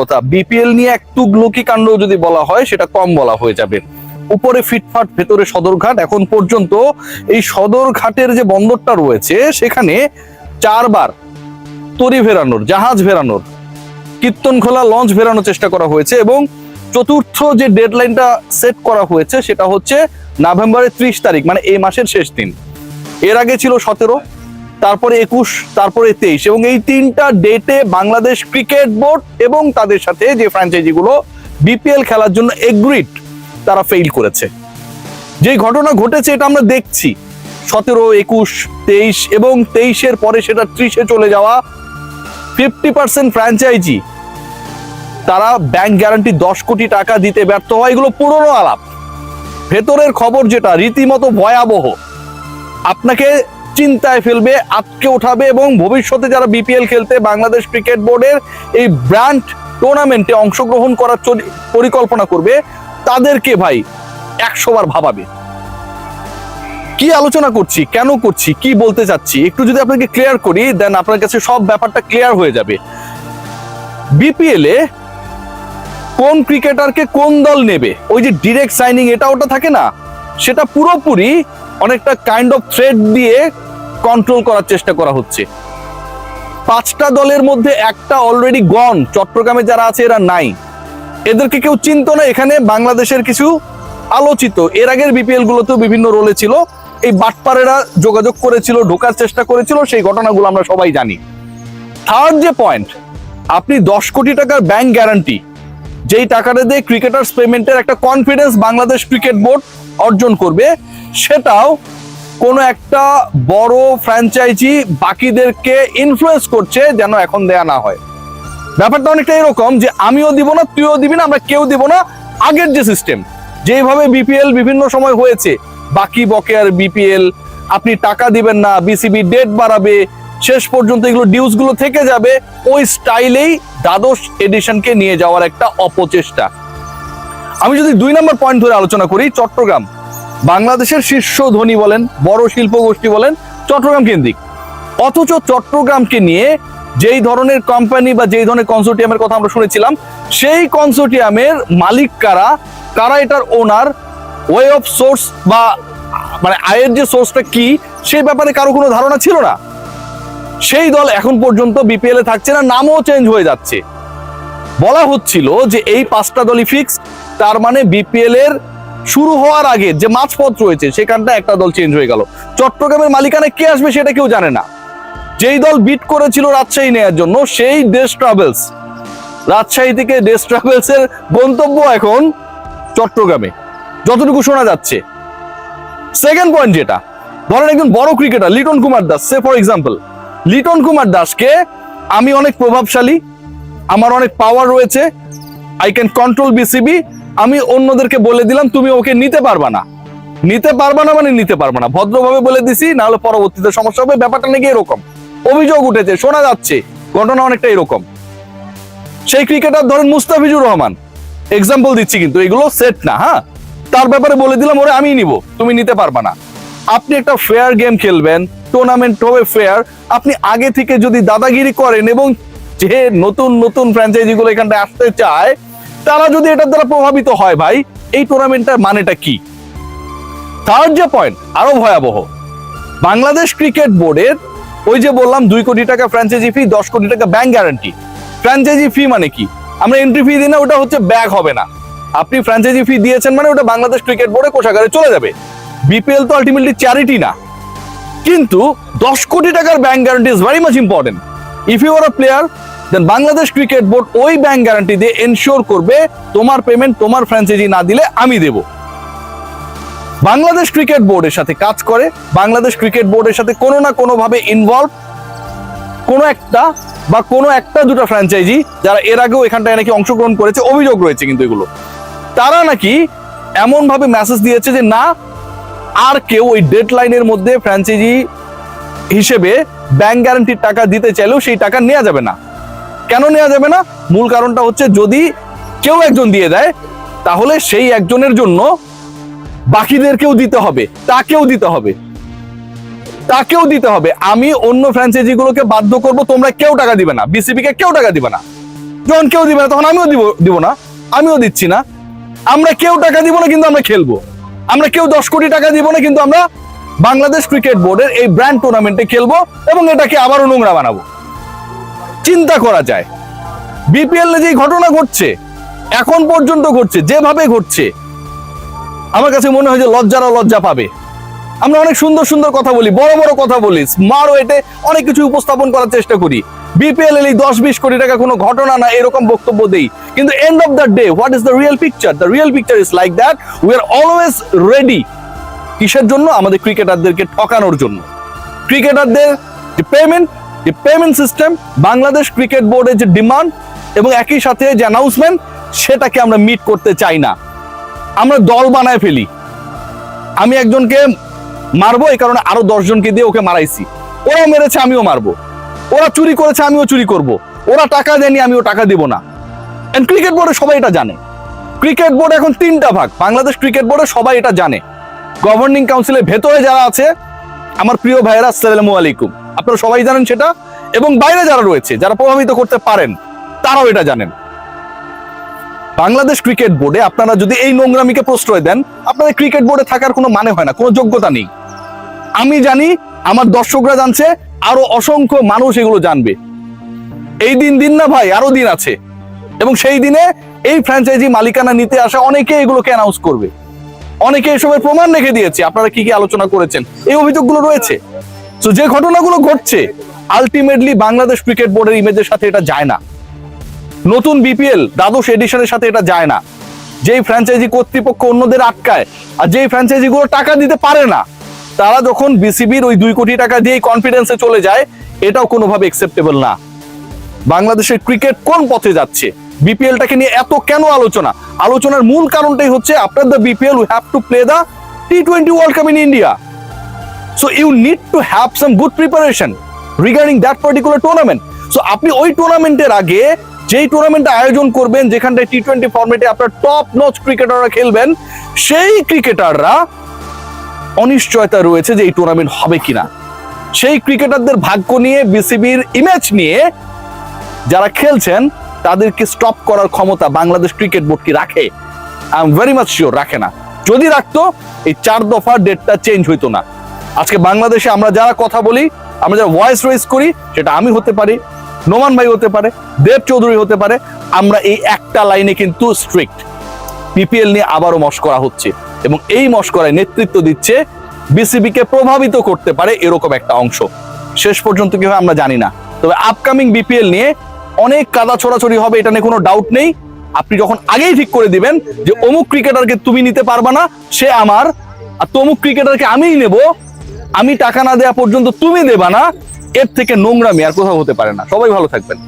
কথা বিপিএল নিয়ে এক তুগলকি কাণ্ড যদি বলা হয়, সেটা কম বলা হয়ে যাবে। উপরে ফিটফাট, ভেতরে সদরঘাট। এখন পর্যন্ত এই সদরঘাটের যে বন্দরটা রয়েছে, সেখানে চারবার তরি ভেরানোর, জাহাজ ভেরানোর কীর্তনখোলা লঞ্চ ভেরানোর চেষ্টা করা হয়েছে এবং চতুর্থ যে ডেডলাইনটা সেট করা হয়েছে, সেটা হচ্ছে নভেম্বরের ত্রিশ তারিখ মানে এই মাসের শেষ দিন। এর আগে ছিল সতেরো তারপরে একুশ, তারপরে তেইশ এবং এই তিনটা ডেটে বাংলাদেশ ক্রিকেট বোর্ড এবং তাদের সাথে যে ফ্র্যাঞ্চাইজিগুলো বিপিএল খেলার জন্য এগ্রিড তারা ফেইল করেছে। যে ঘটনা ঘটেছে এটা আমরা দেখছি। সতেরো, একুশ, তেইশ এবং তেইশের পরে সেটা ত্রিশে চলে যাওয়া ফিফটি পার্সেন্ট ফ্র্যাঞ্চাইজি তারা ব্যাংক গ্যারান্টি দশ কোটি টাকা দিতে ব্যর্থ হয়। এগুলো পুরনো আলাপ। ভেতরের খবর যেটা, রীতিমতো ভয়াবহ। আপনাকে চিন্তায় ফেলবে আটকে ওঠাবে এবং ভবিষ্যতে যারা বিপিএল খেলতে বাংলাদেশ ক্রিকেট বোর্ডের এই ব্র্যান্ড টুর্নামেন্টে অংশগ্রহণ করার পরিকল্পনা করবে, তাদেরকে ভাই একশো বার ভাবাবে। কি আলোচনা করছি, কেন করছি, কি বলতে চাচ্ছি, একটু যদি আপনাকে ক্লিয়ার করি দেন আপনার কাছে সব ব্যাপারটা ক্লিয়ার হয়ে যাবে। বিপিএল এ কোন ক্রিকেটারকে কোন দল নেবে? ওই যে ডিরেক্ট সাইনিং এটা ওটা থাকে না, সেটা পুরোপুরি অনেকটা কাইন্ড অফ থ্রেড দিয়ে কন্ট্রোল করার চেষ্টা করা হচ্ছে। পাঁচটা দলের মধ্যে একটা অলরেডি গন চট্টগ্রামে যারা আছে এরা নাই। এদেরকে কেউ চিনতো না, এখানে বাংলাদেশের কিছু আলোচিত। এর আগের বিপিএল গুলোতেও বিভিন্ন রোলে ছিল। এই বাটপারেরা যোগাযোগ করেছিল, ঢোকার চেষ্টা করেছিল, সেই ঘটনাগুলো আমরা সবাই জানি। থার্ড যে পয়েন্ট আপনি দশ কোটি টাকার ব্যাংক গ্যারান্টি যেই টাকাটা দিয়ে ক্রিকেটার্স পেমেন্টের একটা কনফিডেন্স বাংলাদেশ ক্রিকেট বোর্ড অর্জন করবে, সেটাও কোনো একটা বড় ফ্র্যাঞ্চাইজি বাকিদেরকে ইনফ্লুয়েন্স করছে যেন এখন দেয়া না হয়। ব্যাপারটা অনেকটা এরকম যে আমিও দিব না, তুইও দিবি না, আমরা কেউ দিব না। আগের যে সিস্টেম যেভাবে বিপিএল বিভিন্ন সময় হয়েছে, বাকি বকেয়ার বিপিএল আপনি টাকা দিবেন না বিসিবি ডেট বাড়াবে, শেষ পর্যন্ত এগুলো ডিউসগুলো থেকে যাবে, ওই স্টাইলেই দ্বাদশ এডিশনকে নিয়ে যাওয়ার একটা অপচেষ্টা। আমি যদি দুই নম্বর পয়েন্ট ধরে আলোচনা করি, চট্টগ্রাম। বাংলাদেশের শীর্ষ ধনী বলেন, বড় শিল্প গোষ্ঠী বলেন, চট্টগ্রাম কেন্দ্রিক। অথচ চট্টগ্রামকে নিয়ে যেই ধরনের কোম্পানি বা যেই ধরনের কনসোর্টিয়ামের কথা আমরা শুনেছিলাম, সেই কনসোর্টিয়ামের মালিক কারা? কারা এটার ওনার ওয়ে অফ সোর্স বা মানে আয়ের যে সোর্সটা কি, সেই ব্যাপারে কারও কোনো ধারণা ছিল না। সেই দল এখন পর্যন্ত বিপিএল এ থাকছে না, নামও চেঞ্জ হয়ে যাচ্ছে। বলা হচ্ছিল যে এই পাঁচটা দলই ফিক্স তার মানে বিপিএল এর শুরু হওয়ার আগে যে মাঝপথ রয়েছে সেখানটা একটা দল চেঞ্জ হয়ে গেল। চট্টগ্রামের মালিকানা কে আসবে সেটা কেউ জানে না। যেই দল বিট করেছিল রাজশাহী নেয়ার জন্য, সেই দেশ ট্রাভেলস রাজশাহী থেকে দেশ ট্রাভেলস এর গন্তব্য এখন চট্টগ্রামে। যতটুকু শোনা যাচ্ছে। সেকেন্ড পয়েন্ট যেটা, ধরেন একজন বড় ক্রিকেটার লিটন কুমার দাস, সে ফর এক্সাম্পল লিটন কুমার দাসকে আমি অনেক প্রভাবশালী, আমার অনেক পাওয়ার রয়েছে আই ক্যান কন্ট্রোল বিসিবি আমি অন্যদেরকে বলে দিলাম, তুমি ওকে নিতে পারবা না। নিতে পারবা না মানে নিতে পারবা না। ভদ্রভাবে বলে দিছি না হলে পরবর্তীতে সমস্যা হবে, ব্যাপারটা নাকি এরকম। অভিযোগ উঠেছে, শোনা যাচ্ছে, ঘটনা অনেকটা এরকম। সেই ক্রিকেটার ধরেন মুস্তাফিজুর রহমান এক্সাম্পল দিচ্ছি কিন্তু, এগুলো সেট না হ্যাঁ? তার ব্যাপারে বলে দিলাম, ওরে আমি নিব, তুমি নিতে পারবা না। আপনি একটা ফেয়ার গেম খেলবেন টুর্নামেন্ট হবে ফেয়ার আপনি আগে থেকে যদি দাদাগিরি করেন এবং যে নতুন নতুন ফ্র্যাঞ্চাইজি গুলো এখানটায় আসতে চায় তারা যদি এটার দ্বারা প্রভাবিত হয় ভাই, এই টুর্নামেন্টের মানেটা কি? থার্ড যে পয়েন্ট আরও ভয়াবহ। বাংলাদেশ ক্রিকেট বোর্ডের ওই যে বললাম দুই কোটি টাকা ফ্র্যাঞ্চাইজি ফি দশ কোটি টাকা ব্যাংক গ্যারান্টি ফ্র্যাঞ্চাইজি ফি মানে কি? আমরা এন্ট্রি ফি দিই না ওটা হচ্ছে ব্যাগ হবে না। আপনি ফ্র্যাঞ্চাইজি ফি দিয়েছেন মানে ওটা বাংলাদেশ ক্রিকেট বোর্ডে কোষাগারে চলে যাবে। বিপিএল তো আলটিমেটলি চ্যারিটি না। কিন্তু দশ কোটি টাকার bank guarantee is very much important if you are a player then Bangladesh cricket board ওই ব্যাংক গ্যারান্টি দিয়ে এনশিওর করবে তোমার পেমেন্ট তোমার ফ্র্যাঞ্চাইজি না দিলে আমি দেব। বাংলাদেশ ক্রিকেট বোর্ডের সাথে কাজ করে। বাংলাদেশ ক্রিকেট বোর্ডের সাথে কোনো না কোনো ভাবে ইনভলভ কোনো একটা বা কোনো একটা দুটো ফ্র্যাঞ্চাইজি যারা এর আগেও এখানটায় নাকি অংশগ্রহণ করেছে, অভিযোগ রয়েছে কিন্তু এগুলো। তারা নাকি এমন ভাবে মেসেজ দিয়েছে যে, না, আর কেউ ওই ডেডলাইনের মধ্যে ফ্র্যাঞ্চাইজি হিসেবে ব্যাংক গ্যারান্টির টাকা দিতে চাইলেও সেই টাকা নেওয়া যাবে না। কেন নেওয়া যাবে না? মূল কারণটা হচ্ছে যদি কেউ একজন দিয়ে দেয়, তাহলে সেই একজনের জন্য বাকিদেরকেও দিতে হবে, তাকেও দিতে হবে। তাকেও দিতে হবে। আমি অন্য ফ্র্যাঞ্চাইজি গুলোকে বাধ্য করব, তোমরা কেউ টাকা দিবে না। বিসিবি কে কেউ টাকা দিবে না। যখন কেউ দিবে না, তখন আমিও দিব দিব না। আমিও দিচ্ছি না। আমরা কেউ টাকা দিব না, কিন্তু আমরা খেলব। আমরা কেউ দশ কোটি টাকা দিব না, কিন্তু আমরা বাংলাদেশ ক্রিকেট বোর্ডের এই ব্র্যান্ড টুর্নামেন্টে খেলব এবং এটাকে আবারও নোংরা বানাবো। চিন্তা করা যায়। বিপিএল যে ঘটনা ঘটছে, এখন পর্যন্ত ঘটছে, যেভাবে ঘটছে, আমার কাছে মনে হয় যে লজ্জারা লজ্জা পাবে। আমরা অনেক সুন্দর সুন্দর কথা বলি, বড় বড় কথা বলি স্মার্ট ওয়েটে অনেক কিছু উপস্থাপন করার চেষ্টা করি। বিপিএল এই দশ বিশ কোটি টাকা কোনো ঘটনা না, এরকম বক্তব্য দেই। কিন্তু end of the day what is the real picture the real picture is like that we are always ready কিসের জন্য? আমাদের ক্রিকেটারদেরকে ঠকানোর জন্য। ক্রিকেটারদের পেমেন্ট যে পেমেন্ট সিস্টেম বাংলাদেশ ক্রিকেট বোর্ডের যে ডিমান্ড এবং একই সাথে যে অ্যানাউন্সমেন্ট সেটাকে আমরা মিট করতে চাই না। আমরা দল বানায় ফেলি। আমি একজনকে মারবো, এই কারণে আরও দশজনকে দিয়ে ওকে মারাইছি। ওরাও মেরেছে, আমিও মারবো। ওরা চুরি করেছে, আমিও চুরি করব। ওরা টাকা দেয়নি, আমিও টাকা দিব না। এন্ড ক্রিকেট বোর্ডে সবাই এটা জানে। ক্রিকেট বোর্ড এখন তিনটা ভাগ। বাংলাদেশ ক্রিকেট বোর্ডে সবাই এটা জানে। গভর্নিং কাউন্সিলের ভেতরে যারা আছে, আমার প্রিয় ভাইয়েরা, আসসালামু আলাইকুম। আপনারা সবাই জানেন সেটা। এবং বাইরে যারা রয়েছে, যারা প্রভাবিত করতে পারেন, তারাও এটা জানেন। বাংলাদেশ ক্রিকেট বোর্ডে আপনারা যদি এই নোংরামিকে প্রশ্রয় দেন, আপনাদের ক্রিকেট বোর্ডে থাকার কোনো মানে হয় না, কোনো যোগ্যতা নেই। আমি জানি, আমার দর্শকরা জানছে, আরও অসংখ্য মানুষ এগুলো জানবে। এই দিন দিন না ভাই, আরও দিন আছে। এবং সেই দিনে এই ফ্র্যাঞ্চাইজি মালিকানা নিতে আসা অনেকে এগুলোকে অ্যানাউন্স করবে। অনেকে এসবের প্রমাণ রেখে দিয়েছে। আপনারা কি কি আলোচনা করেছেন? এই অভিযোগগুলো রয়েছে। তো যে ঘটনাগুলো ঘটছে আলটিমেটলি বাংলাদেশ ক্রিকেট বোর্ডের ইমেজের সাথে এটা যায় না। নতুন বিপিএল দ্বাদশ এডিশনের সাথে এটা যায় না। যেই ফ্র্যাঞ্চাইজি কর্তৃপক্ষ অন্যদের আটকায়, আর যেই ফ্র্যাঞ্চাইজি গুলো টাকা দিতে পারে না, তারা যখন বিসিবির ওই দুই কোটি টাকা দিয়ে কনফিডেন্সে চলে যায়, এটাও কোনোভাবে একসেপ্টেবল না। বাংলাদেশের ক্রিকেট কোন পথে যাচ্ছে? বিপিএলটাকে নিয়ে এত কেন আলোচনা? আলোচনার মূল কারণটাই হচ্ছে after the BPL we have to play the T twenty world cup in India so you need to have some good preparation regarding that particular tournament so আপনি ওই টুর্নামেন্টের আগে যেই টুর্নামেন্টটা আয়োজন করবেন, যেখানটায় টি টোয়েন্টি ফর্মেটে আপনার টপ নচ ক্রিকেটাররা খেলবেন, সেই ক্রিকেটাররা অনিশ্চয়তা রয়েছে যে এই টুর্নামেন্ট হবে কিনা। সেই ক্রিকেটারদের ভাগ্য নিয়ে বিসিবির ইমেজ নিয়ে যারা খেলছেন, তাদেরকে স্টপ করার ক্ষমতা বাংলাদেশ ক্রিকেট বোর্ড কি রাখে? I am very much sure রাখে না। যদি রাখতো, এই চার দফার ডেটটা চেঞ্জ হইতো না। আজকে বাংলাদেশে আমরা যারা কথা বলি, আমরা যারা ভয়েস রেজ করি, সেটা আমি হতে পারি, নোমান ভাই হতে পারে, দেব চৌধুরী হতে পারে, আমরা এই একটা লাইনে কিন্তু স্ট্রিক্ট পিপিএল নিয়ে আবারও মস্করা হচ্ছে এবং এই মস্করায় নেতৃত্ব দিচ্ছে বিসিবি কে প্রভাবিত করতে পারে এরকম একটা অংশ। শেষ পর্যন্ত কি হয় আমরা জানি না। তবে আপকামিং বিপিএল নিয়ে অনেক কাদা ছড়াছড়ি হবে, এটা নিয়ে কোনো ডাউট নেই। আপনি যখন আগেই ঠিক করে দিবেন যে অমুক ক্রিকেটারকে তুমি নিতে পারবা না, সে আমার। আর তমুক ক্রিকেটারকে আমিই নেব আমি টাকা না দেওয়া পর্যন্ত তুমি দেবা না, এর থেকে নোংরামি আর কোথাও হতে পারে না। সবাই ভালো থাকবেন।